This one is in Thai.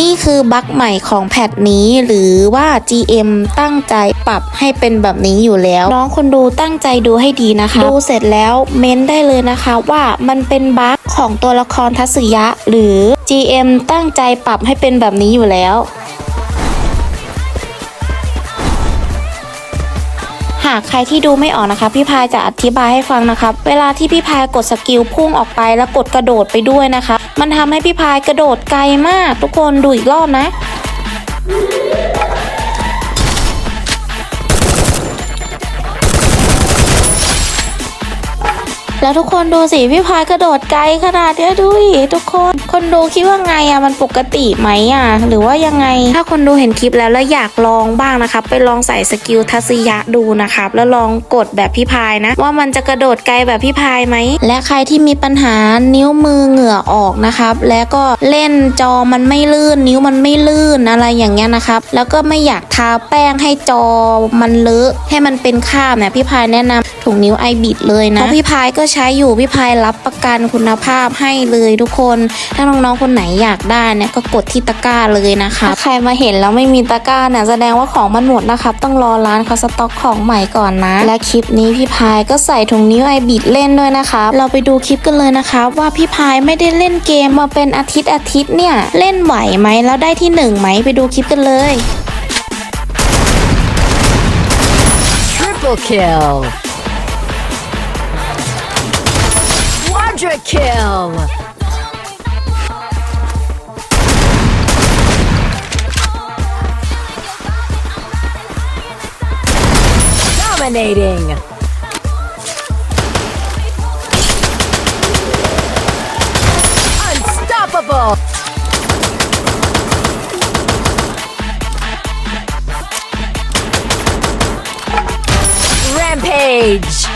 นี่คือบั๊กใหม่ของแพทนี้หรือว่า GM ตั้งใจปรับให้เป็นแบบนี้อยู่แล้ว น้องคนดูตั้งใจดูให้ดีนะคะ ดูเสร็จแล้วเม้นได้เลยนะคะว่ามันเป็นบั๊กของตัวละครทัศยะ หรือ GM ตั้งใจปรับให้เป็นแบบนี้อยู่แล้ว หากใครที่ดูไม่ออกนะคะ พี่พายจะอธิบายให้ฟังนะครับ เวลาที่พี่พายกดสกิลพุ่งออกไปแล้วกดกระโดดไปด้วยนะคะ มันทำให้พี่พายกระโดดไกลมาก ทุกคนดูอีกรอบนะ แล้วทุกคนดูสิพี่พายกระโดดไกลขนาดเนี้ยดูดิทุกคน คนดูคิดว่าไงอะมันปกติไหมอะหรือว่ายังไง ถ้าคนดูเห็นคลิปแล้วแล้วอยากลองบ้างนะครับ ไปลองใส่สกิลทัศยะดูนะครับ แล้วลองกดแบบพี่พายนะ ว่ามันจะกระโดดไกลแบบพี่พายไหม และใครที่มีปัญหานิ้วมือเหงื่อออกนะครับ แล้วก็เล่นจอมันไม่ลื่น นิ้วมันไม่ลื่นอะไรอย่างเงี้ยนะครับ แล้วก็ไม่อยากทาแป้งให้จอมันเลอะให้มันเป็นคราบเนี่ยพี่พายแนะนำถุงนิ้วไอบิดเลยนะเพราะพี่พายก็ใช้้อยู่พี่พายรับประกันคุณภาพให้เลยทุกคน ถ้าน้องๆคนไหนอยากได้เนี่ยก็กดที่ตะกร้าเลยนะคะ ใครมาเห็นแล้วไม่มีตะกร้าเนี่ยแสดงว่าของมันหมดนะครับ ต้องรอร้านเขาสต็อกของใหม่ก่อนนะ และคลิปนี้พี่พายก็ใส่ถุงนิ้วไอบิดเล่นด้วยนะคะ เราไปดูคลิปกันเลยนะคะ ว่าพี่พายไม่ได้เล่นเกมมาเป็นอาทิตย์อาทิตย์เนี่ยเล่นไหวไหมแล้วได้ที่หนึ่งไหมไปดูคลิปกันเลย Triple kill. Quadra kill. Dominating. Unstoppable. Rampage.